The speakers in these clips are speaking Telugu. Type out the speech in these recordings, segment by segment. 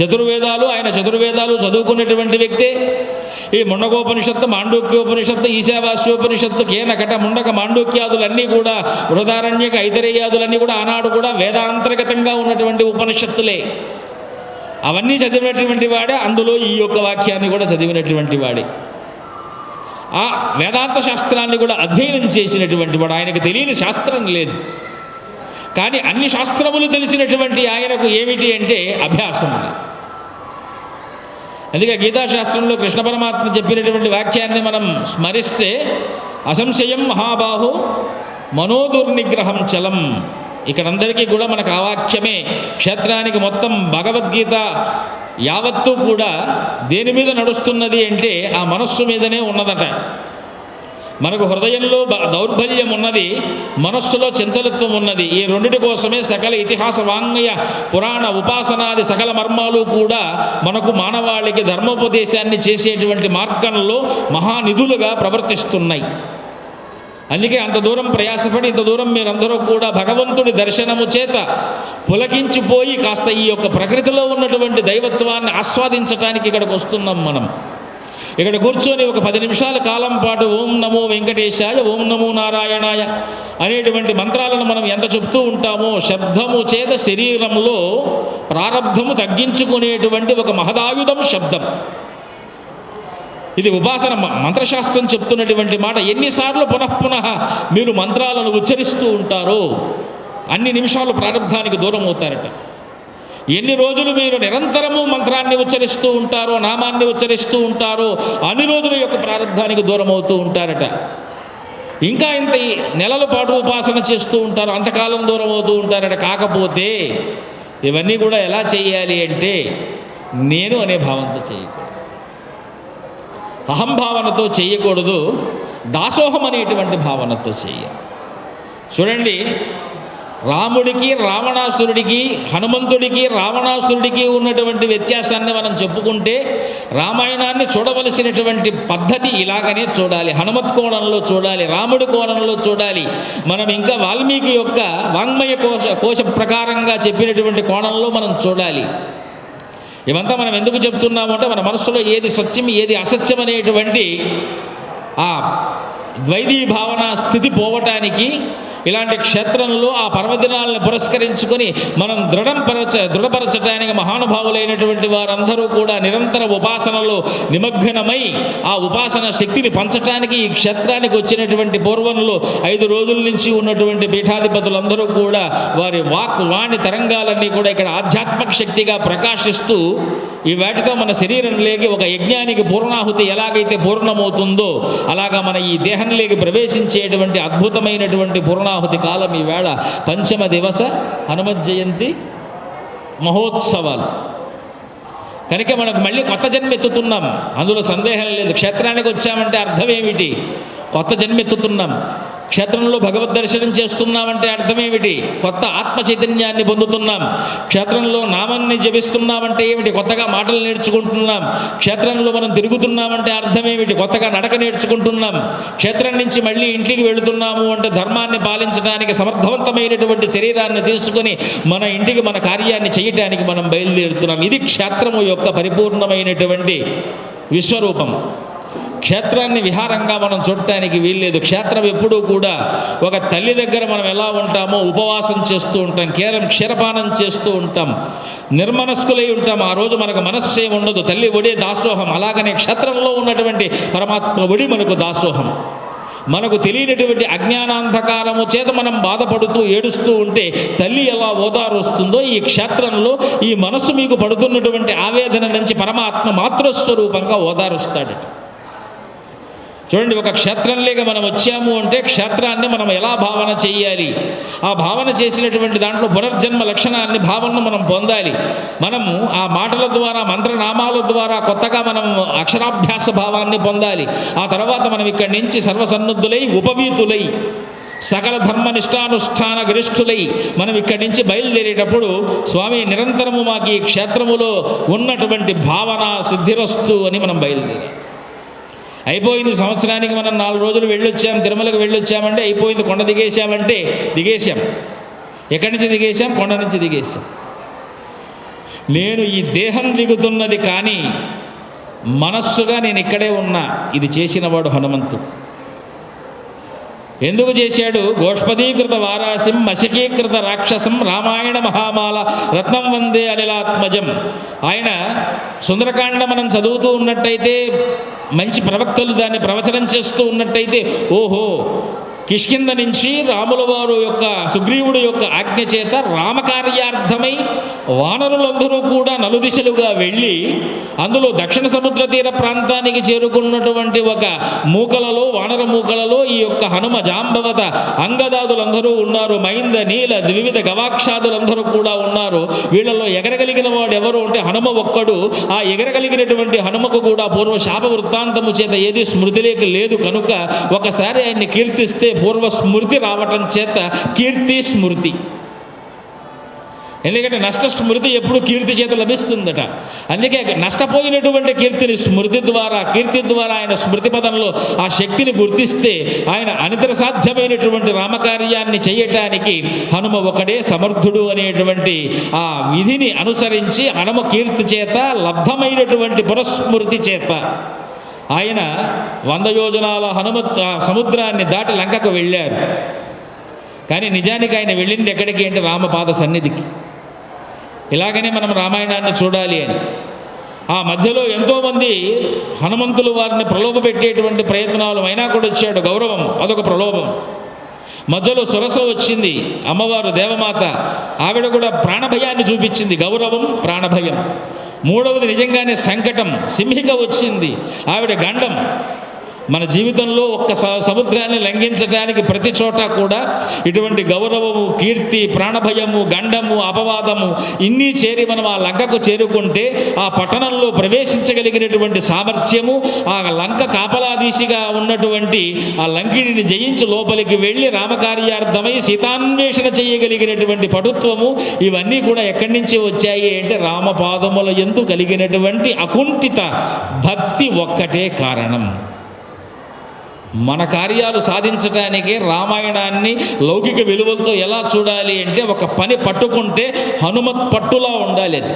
చతుర్వేదాలు ఆయన చతుర్వేదాలు చదువుకున్నటువంటి వ్యక్తే. ఈ ముండకోపనిషత్తు మాండూక్యోపనిషత్తు ఈశావాస్యోపనిషత్తు కేనకట ముండక మాండూక్యాదులన్నీ కూడా వృధారణ్యక ఐతరేయాదులన్నీ కూడా ఆనాడు కూడా వేదాంతర్గతంగా ఉన్నటువంటి ఉపనిషత్తులే. అవన్నీ చదివినటువంటి వాడే అందులో ఈ యొక్క వాక్యాన్ని కూడా చదివినటువంటి వాడే. ఆ వేదాంత శాస్త్రాన్ని కూడా అధ్యయనం చేసినటువంటి వాడు. ఆయనకు తెలియని శాస్త్రం లేదు. కానీ అన్ని శాస్త్రములు తెలిసినటువంటి ఆయనకు ఏమిటి అంటే అభ్యాసం అందుకే గీతాశాస్త్రంలో కృష్ణ పరమాత్మ చెప్పినటువంటి వాక్యాన్ని మనం స్మరిస్తే అసంశయం మహాబాహు మనోదుర్నిగ్రహం చలం. ఇక్కడందరికీ కూడా మనకు ఆ క్షేత్రానికి మొత్తం భగవద్గీత యావత్తూ కూడా దేని మీద నడుస్తున్నది అంటే ఆ మనస్సు మీదనే ఉన్నదట. మనకు హృదయంలో బ- దౌర్బల్యం ఉన్నది మనస్సులో చంచలత్వం ఉన్నది. ఈ రెండిటి కోసమే సకల ఇతిహాస వాంగ్మయ పురాణ ఉపాసనాది సకల మర్మాలు కూడా మనకు మానవాళికి ధర్మోపదేశాన్ని చేసేటువంటి మార్గంలో మహానిధులుగా ప్రవర్తిస్తున్నాయి. అందుకే అంత దూరం ప్రయాసపడి ఇంత దూరం మీరందరూ కూడా భగవంతుడి దర్శనము చేత పులకించిపోయి కాస్త ఈ యొక్క ప్రకృతిలో ఉన్నటువంటి దైవత్వాన్ని ఆస్వాదించటానికి ఇక్కడికి వస్తున్నాం మనం. ఇక్కడ కూర్చొని ఒక పది నిమిషాల కాలం పాటు ఓం నమో వెంకటేశాయ ఓం నమో నారాయణాయ అనేటువంటి మంత్రాలను మనం ఎంత చెప్తూ ఉంటామో శబ్దము చేత శరీరంలో ప్రారంధము తగ్గించుకునేటువంటి ఒక మహదాయుధం శబ్దం. ఇది ఉపాసన మ- మంత్రశాస్త్రం చెప్తున్నటువంటి మాట. ఎన్నిసార్లు పునఃపునః మీరు మంత్రాలను ఉచ్చరిస్తూ ఉంటారో అన్ని నిమిషాలు ప్రారంభానికి దూరం అవుతారట ఎన్ని రోజులు మీరు నిరంతరము మంత్రాన్ని ఉచ్చరిస్తూ ఉంటారో నామాన్ని ఉచ్చరిస్తూ ఉంటారో అన్ని రోజుల యొక్క ప్రారంభానికి దూరం అవుతూ ఉంటారట. ఇంకా ఇంత నెలల పాటు ఉపాసన చేస్తూ ఉంటారు అంతకాలం దూరం అవుతూ ఉంటారట. కాకపోతే ఇవన్నీ కూడా ఎలా చేయాలి అంటే నేను అనే భావంతో చేయకూడదు. అహంభావనతో చేయకూడదు దాసోహం అనేటువంటి భావనతో చేయాలి. చూడండి రాముడికి రావణాసురుడికి హనుమంతుడికి రావణాసురుడికి ఉన్నటువంటి వ్యత్యాసాన్ని మనం చెప్పుకుంటే రామాయణాన్ని చూడవలసినటువంటి పద్ధతి ఇలాగనే చూడాలి. హనుమత్ కోణంలో చూడాలి రాముడి కోణంలో చూడాలి. మనం ఇంకా వాల్మీకి యొక్క వాంగ్మయ కోశ కోశ ప్రకారంగా చెప్పినటువంటి కోణంలో మనం చూడాలి. ఇవంతా మనం ఎందుకు చెప్తున్నాము అంటే మన మనసులో ఏది సత్యం ఏది అసత్యం అనేటువంటి ఆ ద్వైదీ భావన స్థితి పోవటానికి ఇలాంటి క్షేత్రంలో ఆ పర్వదినాలను పురస్కరించుకొని మనం దృఢంపరచ దృఢపరచడానికి మహానుభావులైనటువంటి వారందరూ కూడా నిరంతర ఉపాసనలో నిమగ్నమై ఆ ఉపాసన శక్తిని పంచటానికి ఈ క్షేత్రానికి వచ్చినటువంటి పూర్వంలో ఐదు రోజుల నుంచి ఉన్నటువంటి పీఠాధిపతులందరూ కూడా వారి వాక్ వాణి తరంగాలన్నీ కూడా ఇక్కడ ఆధ్యాత్మిక శక్తిగా ప్రకాశిస్తూ ఈ వాటితో మన శరీరంలోకి ఒక యజ్ఞానికి పూర్ణాహుతి ఎలాగైతే పూర్ణమవుతుందో అలాగా మన ఈ దేహంలోకి ప్రవేశించేటువంటి అద్భుతమైనటువంటి పూర్ణాహుతి కాలం ఈవేళ పంచమ దివస హనుమత్ జయంతి మహోత్సవాలు. కనుక మనకు మళ్ళీ కొత్త జన్మ ఎత్తుతున్నాం. అందులో సందేహం లేదు. క్షేత్రానికి వచ్చామంటే అర్థం ఏమిటి? కొత్త జన్మెత్తుతున్నాం. క్షేత్రంలో భగవద్ దర్శనం చేస్తున్నామంటే అర్థమేమిటి? కొత్త ఆత్మ చైతన్యాన్ని పొందుతున్నాం. క్షేత్రంలో నామాన్ని జపిస్తున్నామంటే ఏమిటి? కొత్తగా మాటలు నేర్చుకుంటున్నాం. క్షేత్రంలో మనం తిరుగుతున్నామంటే అర్థమేమిటి? కొత్తగా నడక నేర్చుకుంటున్నాం. క్షేత్రం నుంచి మళ్ళీ ఇంటికి వెళుతున్నాము అంటే ధర్మాన్ని పాలించడానికి సమర్థవంతమైనటువంటి శరీరాన్ని తీసుకొని మన ఇంటికి మన కార్యాన్ని చేయటానికి మనం బయలుదేరుతున్నాం. ఇది క్షేత్రము యొక్క పరిపూర్ణమైనటువంటి విశ్వరూపం. క్షేత్రాన్ని విహారంగా మనం చూడటానికి వీల్లేదు. క్షేత్రం ఎప్పుడూ కూడా ఒక తల్లి దగ్గర మనం ఎలా ఉంటామో ఉపవాసం చేస్తూ ఉంటాం కేవలం క్షీరపానం చేస్తూ ఉంటాం నిర్మనస్కులై ఉంటాం. ఆ రోజు మనకు మనస్సే ఉండదు. తల్లి ఒడే దాసోహం. అలాగనే క్షేత్రంలో ఉన్నటువంటి పరమాత్మ ఒడి మనకు దాసోహం. మనకు తెలియనటువంటి అజ్ఞానాంధకారము చేత మనం బాధపడుతూ ఏడుస్తూ ఉంటే తల్లి ఎలా ఓదారుస్తుందో ఈ క్షేత్రంలో ఈ మనసు మీకు పడుతున్నటువంటి ఆవేదన నుంచి పరమాత్మ మాతృస్వరూపంగా ఓదారుస్తాడట. చూడండి ఒక క్షేత్రంలోకి మనం వచ్చాము అంటే క్షేత్రాన్ని మనం ఎలా భావన చేయాలి? ఆ భావన చేసినటువంటి దాంట్లో పునర్జన్మ లక్షణాన్ని భావనను మనం పొందాలి. మనము ఆ మాటల ద్వారా మంత్రనామాల ద్వారా కొత్తగా మనం అక్షరాభ్యాస భావాన్ని పొందాలి. ఆ తర్వాత మనం ఇక్కడి నుంచి సర్వసన్నద్ధులై ఉపవీతులై సకల ధర్మ నిష్ఠానుష్ఠాన గరిష్ఠులై మనం ఇక్కడి నుంచి బయలుదేరేటప్పుడు స్వామి నిరంతరము మాకు ఈ క్షేత్రములో ఉన్నటువంటి భావన సిద్ధిరస్తు అని మనం బయలుదేరాం అయిపోయింది సంవత్సరానికి మనం నాలుగు రోజులు వెళ్ళొచ్చాం తిరుమలకు వెళ్ళొచ్చామంటే అయిపోయింది. కొండ దిగేశామంటే దిగేశాం. ఎక్కడి నుంచి దిగేశాం? కొండ నుంచి దిగేశాం. నేను ఈ దేహం దిగుతున్నది కానీ మనస్సుగా నేను ఇక్కడే ఉన్నా. ఇది చేసినవాడు హనుమంతుడు. ఎందుకు చేశాడు? గోష్పదీకృత వారాసిం మశకీకృత రాక్షసం రామాయణ మహామాల రత్నం వందే అనిలాత్మజం. ఆయన సుందరకాండ మనం చదువుతూ ఉన్నట్టయితే మంచి ప్రవక్తలు దాన్ని ప్రవచనం చేస్తూ ఉన్నట్టయితే ఓహో కిష్కింద నుంచి రాములవారు యొక్క సుగ్రీవుడు యొక్క ఆజ్ఞ చేత రామకార్యార్థమై వానరులందరూ కూడా నలుదిశలుగా వెళ్ళి అందులో దక్షిణ సముద్ర తీర ప్రాంతానికి చేరుకున్నటువంటి ఒక మూకలలో వానర మూకలలో ఈ యొక్క హనుమ జాంబవత అంగదాదులందరూ ఉన్నారు. మైంద నీల వివిధ గవాక్షాదులందరూ కూడా ఉన్నారు. వీళ్ళలో ఎగరగలిగిన వాడు ఎవరు అంటే హనుమ ఒక్కడు. ఆ ఎగరగలిగినటువంటి హనుమకు కూడా పూర్వ శాప వృత్తాంతము చేత ఏది స్మృతిలోకి లేదు. కనుక ఒకసారి ఆయన్ని కీర్తిస్తే పూర్వ స్మృతి రావటం చేత కీర్తి స్మృతి. ఎందుకంటే నష్ట స్మృతి ఎప్పుడు కీర్తి చేత లభిస్తుందట. అందుకే నష్టపోయినటువంటి కీర్తిని స్మృతి ద్వారా కీర్తి ద్వారా ఆయన స్మృతి పదంలో ఆ శక్తిని గుర్తిస్తే ఆయన అనితర సాధ్యమైనటువంటి రామకార్యాన్ని చేయటానికి హనుమ ఒకడే సమర్థుడు అనేటువంటి ఆ విధిని అనుసరించి హనుమ కీర్తి చేత లబ్ధమైనటువంటి పురస్మృతి చేత ఆయన వంద యోజనాల హనుమత్ సముద్రాన్ని దాటి లంకకు వెళ్ళారు. కానీ నిజానికి ఆయన వెళ్ళింది ఎక్కడికి అంటే రామపాద సన్నిధికి. ఇలాగనే మనం రామాయణాన్ని చూడాలి అని. ఆ మధ్యలో ఎంతోమంది హనుమంతులు వారిని ప్రలోభ పెట్టేటువంటి ప్రయత్నాలు అయినా కూడా వచ్చాడు గౌరవం అదొక ప్రలోభం. మధ్యలో సురస వచ్చింది. అమ్మవారు దేవమాత. ఆవిడ కూడా ప్రాణభయాన్ని చూపించింది. గౌరవం ప్రాణభయం. మూడవది నిజంగానే సంకటం. సింహిక వచ్చింది. ఆవిడ గండం. మన జీవితంలో ఒక్క స- సముద్రాన్ని లంఘించడానికి ప్రతి చోట కూడా ఇటువంటి గౌరవము కీర్తి ప్రాణభయము గండము అపవాదము ఇన్ని చేరి మనం ఆ లంకకు చేరుకుంటే ఆ పట్టణంలో ప్రవేశించగలిగినటువంటి సామర్థ్యము ఆ లంక కాపలాదీశిగా ఉన్నటువంటి ఆ లంకిడిని జయించి లోపలికి వెళ్ళి రామకార్యార్థమై సీతాన్వేషణ చేయగలిగినటువంటి పటుత్వము ఇవన్నీ కూడా ఎక్కడి నుంచి వచ్చాయి అంటే రామపాదముల ఎందు కలిగినటువంటి అకుంఠిత భక్తి ఒక్కటే కారణం. మన కార్యాలు సాధించటానికి రామాయణాన్ని లౌకిక విలువలతో ఎలా చూడాలి అంటే ఒక పని పట్టుకుంటే హనుమత్ పట్టులా ఉండాలి అది.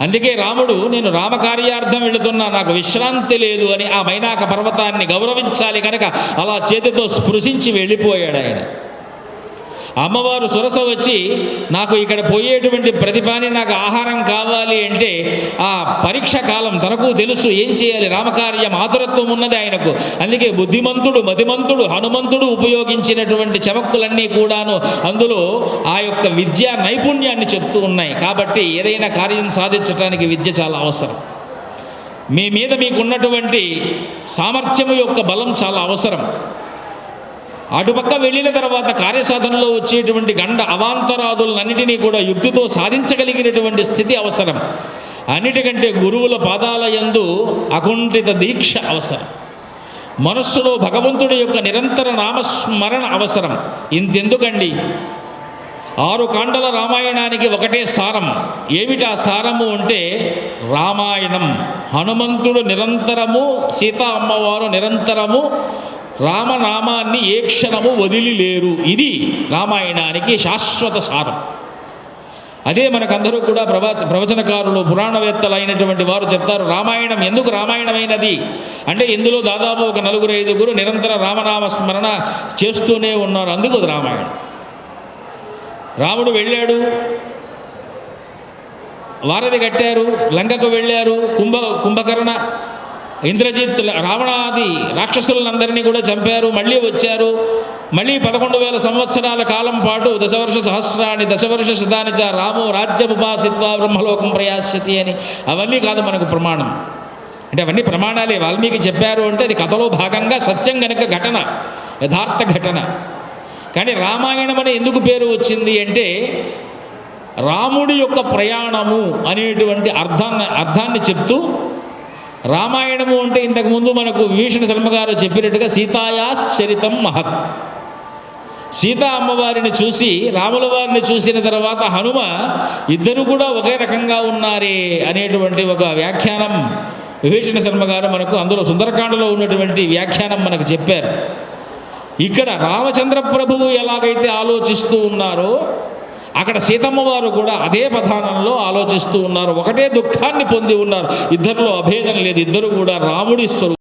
అందుకే రాముడు నేను రామకార్యార్థం వెళుతున్నా నాకు విశ్రాంతి లేదు అని ఆ మైనాక పర్వతాన్ని గౌరవించాలి కనుక అలా చేతితో స్పృశించి వెళ్ళిపోయాడు ఆయన. అమ్మవారు సురస వచ్చి నాకు ఇక్కడ పోయేటువంటి ప్రతిపాని నాకు ఆహారం కావాలి అంటే ఆ పరీక్ష కాలం తనకు తెలుసు ఏం చేయాలి? రామకార్యం ఆతురత్వం ఉన్నది ఆయనకు. అందుకే బుద్ధిమంతుడు మతిమంతుడు హనుమంతుడు ఉపయోగించినటువంటి చమక్కులన్నీ కూడాను అందులో ఆ యొక్క విద్యా నైపుణ్యాన్ని చెప్తూ ఉన్నాయి. కాబట్టి ఏదైనా కార్యం సాధించడానికి విద్య చాలా అవసరం. మీ మీద మీకున్నటువంటి సామర్థ్యము యొక్క బలం చాలా అవసరం. అటుపక్క వెళ్ళిన తర్వాత కార్యసాధనలో వచ్చేటువంటి గండ అవాంతరాదులన్నిటినీ కూడా యుక్తితో సాధించగలిగినటువంటి స్థితి అవసరం. అన్నిటికంటే గురువుల పాదాల యందు అకుంఠిత దీక్ష అవసరం. మనస్సులో భగవంతుడి యొక్క నిరంతర నామస్మరణ అవసరం. ఇంతెందుకండి? ఆరు కాండల రామాయణానికి ఒకటే సారం. ఏమిటి ఆ సారము అంటే రామాయణం. హనుమంతుడు నిరంతరము సీతా అమ్మవారు నిరంతరము రామనామాన్ని ఏ క్షణము వదిలి లేరు ఇది రామాయణానికి శాశ్వత సారం. అదే మనకందరూ కూడా ప్రవచ ప్రవచనకారులు పురాణవేత్తలు అయినటువంటి వారు చెప్తారు రామాయణం ఎందుకు రామాయణమైనది? అంటే ఇందులో దాదాపు ఒక నలుగురు ఐదుగురు నిరంతర రామనామ స్మరణ చేస్తూనే ఉన్నారు. అందుకు రామాయణం. రాముడు వెళ్ళాడు వారధి కట్టారు లంకకు వెళ్ళారు కుంభ కుంభకర్ణ ఇంద్రజిత్ రావణాది రాక్షసులందరినీ కూడా చంపారు మళ్ళీ వచ్చారు. మళ్ళీ పదకొండు వేల సంవత్సరాల కాలం పాటు దశవర్ష సహస్రాన్ని దశవర్ష శతాని చ రామో రాజ్యముపాసిత్వా బ్రహ్మలోకం ప్రయాస్యతి అని. అవన్నీ కాదు మనకు ప్రమాణం. అంటే అవన్నీ ప్రమాణాలే. వాల్మీకి చెప్పారు అంటే అది కథలో భాగంగా సత్యం గనక ఘటన యథార్థ ఘటన. కానీ రామాయణం అని ఎందుకు పేరు వచ్చింది అంటే రాముడి యొక్క ప్రయాణము అనేటువంటి అర్థాన్ని అర్థాన్ని చెప్తూ రామాయణము అంటే ఇంతకుముందు మనకు విభీషణ శర్మ గారు చెప్పినట్టుగా సీతాయాస్ చరితం మహత్. సీతా అమ్మవారిని చూసి రాముల వారిని చూసిన తర్వాత హనుమ ఇద్దరు కూడా ఒకే రకంగా ఉన్నారే అనేటువంటి ఒక వ్యాఖ్యానం విభీషణ శర్మ గారు మనకు అందులో సుందరకాండలో ఉన్నటువంటి వ్యాఖ్యానం మనకు చెప్పారు. ఇక్కడ రామచంద్ర ప్రభువు ఎలాగైతే ఆలోచిస్తూ ఉన్నారో అక్కడ సీతమ్మ వారు కూడా అదే ప్రధానంలో ఆలోచిస్తూ ఉన్నారు. ఒకటే దుఃఖాన్ని పొంది ఉన్నారు. ఇద్దరిలో అభేదం లేదు. ఇద్దరు కూడా రాముడి స్వరూపం